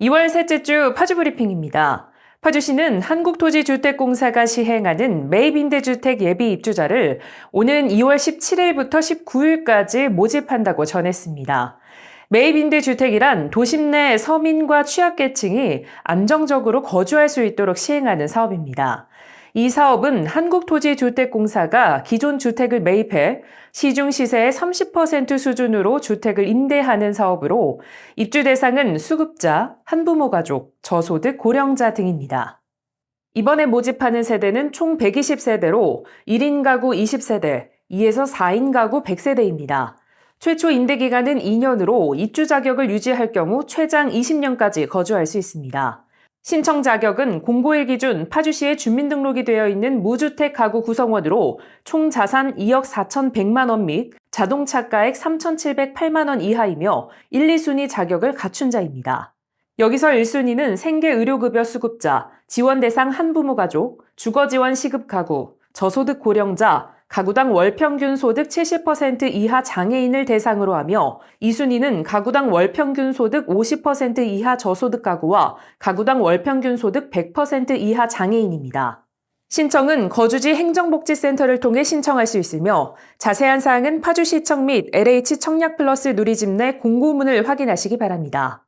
2월 셋째 주 파주 브리핑입니다. 파주시는 한국토지주택공사가 시행하는 매입임대주택 예비 입주자를 오는 2월 17일부터 19일까지 모집한다고 전했습니다. 매입임대주택이란 도심 내 서민과 취약계층이 안정적으로 거주할 수 있도록 시행하는 사업입니다. 이 사업은 한국토지주택공사가 기존 주택을 매입해 시중 시세의 30% 수준으로 주택을 임대하는 사업으로 입주 대상은 수급자, 한부모 가족, 저소득 고령자 등입니다. 이번에 모집하는 세대는 총 120세대로 1인 가구 20세대, 2에서 4인 가구 100세대입니다. 최초 임대 기간은 2년으로 입주 자격을 유지할 경우 최장 20년까지 거주할 수 있습니다. 신청 자격은 공고일 기준 파주시에 주민등록이 되어 있는 무주택 가구 구성원으로 총 자산 2억 4,100만 원 및 자동차가액 3,708만 원 이하이며 1, 2순위 자격을 갖춘 자입니다. 여기서 1순위는 생계 의료급여 수급자, 지원 대상 한부모 가족, 주거 지원 시급 가구, 저소득 고령자, 가구당 월평균 소득 70% 이하 장애인을 대상으로 하며 2순위는 가구당 월평균 소득 50% 이하 저소득 가구와 가구당 월평균 소득 100% 이하 장애인입니다. 신청은 거주지 행정복지센터를 통해 신청할 수 있으며 자세한 사항은 파주시청 및 LH 청약플러스 누리집 내 공고문을 확인하시기 바랍니다.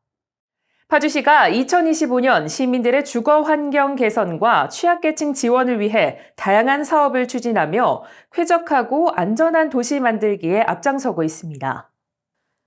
파주시가 2025년 시민들의 주거 환경 개선과 취약계층 지원을 위해 다양한 사업을 추진하며 쾌적하고 안전한 도시 만들기에 앞장서고 있습니다.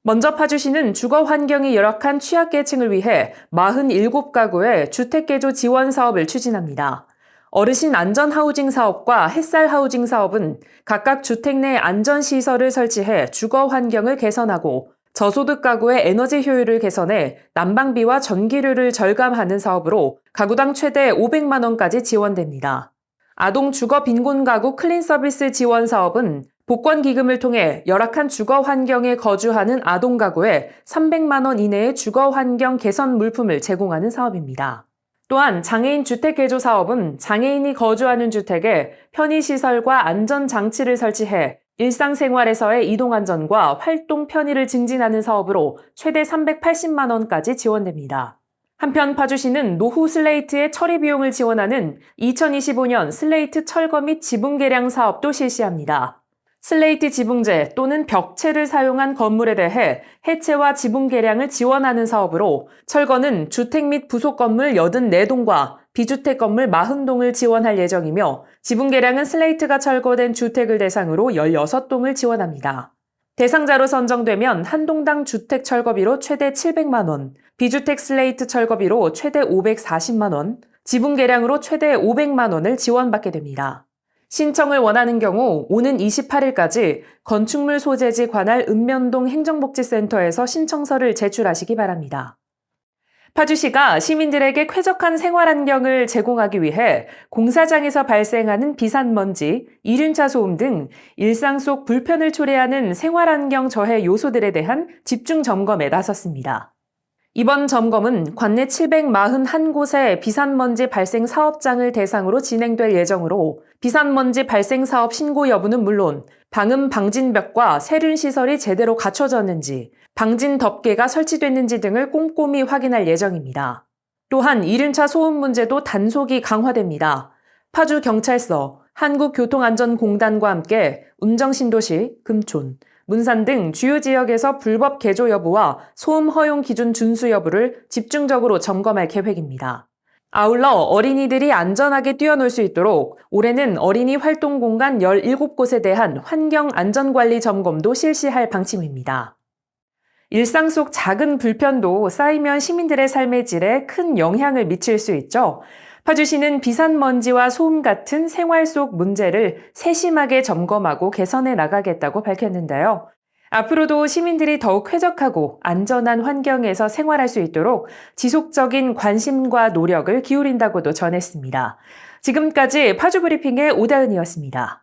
먼저 파주시는 주거 환경이 열악한 취약계층을 위해 47가구의 주택개조 지원 사업을 추진합니다. 어르신 안전 하우징 사업과 햇살 하우징 사업은 각각 주택 내 안전시설을 설치해 주거 환경을 개선하고 저소득 가구의 에너지 효율을 개선해 난방비와 전기료를 절감하는 사업으로 가구당 최대 500만 원까지 지원됩니다. 아동 주거 빈곤 가구 클린 서비스 지원 사업은 복권 기금을 통해 열악한 주거 환경에 거주하는 아동 가구에 300만 원 이내의 주거 환경 개선 물품을 제공하는 사업입니다. 또한 장애인 주택 개조 사업은 장애인이 거주하는 주택에 편의 시설과 안전 장치를 설치해 일상생활에서의 이동안전과 활동 편의를 증진하는 사업으로 최대 380만 원까지 지원됩니다. 한편 파주시는 노후 슬레이트의 처리 비용을 지원하는 2025년 슬레이트 철거 및 지붕 개량 사업도 실시합니다. 슬레이트 지붕재 또는 벽체를 사용한 건물에 대해 해체와 지붕 개량을 지원하는 사업으로 철거는 주택 및 부속 건물 84동과 비주택 건물 40동을 지원할 예정이며 지붕 개량은 슬레이트가 철거된 주택을 대상으로 16동을 지원합니다. 대상자로 선정되면 한 동당 주택 철거비로 최대 700만 원, 비주택 슬레이트 철거비로 최대 540만 원, 지붕 개량으로 최대 500만 원을 지원받게 됩니다. 신청을 원하는 경우 오는 28일까지 건축물 소재지 관할 읍면동 행정복지센터에서 신청서를 제출하시기 바랍니다. 파주시가 시민들에게 쾌적한 생활 환경을 제공하기 위해 공사장에서 발생하는 비산먼지, 이륜차 소음 등 일상 속 불편을 초래하는 생활 환경 저해 요소들에 대한 집중 점검에 나섰습니다. 이번 점검은 관내 741곳의 비산먼지 발생 사업장을 대상으로 진행될 예정으로 비산먼지 발생 사업 신고 여부는 물론 방음 방진벽과 세륜 시설이 제대로 갖춰졌는지, 방진 덮개가 설치됐는지 등을 꼼꼼히 확인할 예정입니다. 또한 이륜차 소음 문제도 단속이 강화됩니다. 파주 경찰서, 한국교통안전공단과 함께 운정신도시, 금촌, 문산 등 주요 지역에서 불법 개조 여부와 소음 허용 기준 준수 여부를 집중적으로 점검할 계획입니다. 아울러 어린이들이 안전하게 뛰어놀 수 있도록 올해는 어린이 활동 공간 17곳에 대한 환경 안전관리 점검도 실시할 방침입니다. 일상 속 작은 불편도 쌓이면 시민들의 삶의 질에 큰 영향을 미칠 수 있죠. 파주시는 비산먼지와 소음 같은 생활 속 문제를 세심하게 점검하고 개선해 나가겠다고 밝혔는데요. 앞으로도 시민들이 더욱 쾌적하고 안전한 환경에서 생활할 수 있도록 지속적인 관심과 노력을 기울인다고도 전했습니다. 지금까지 파주브리핑의 오다은이었습니다.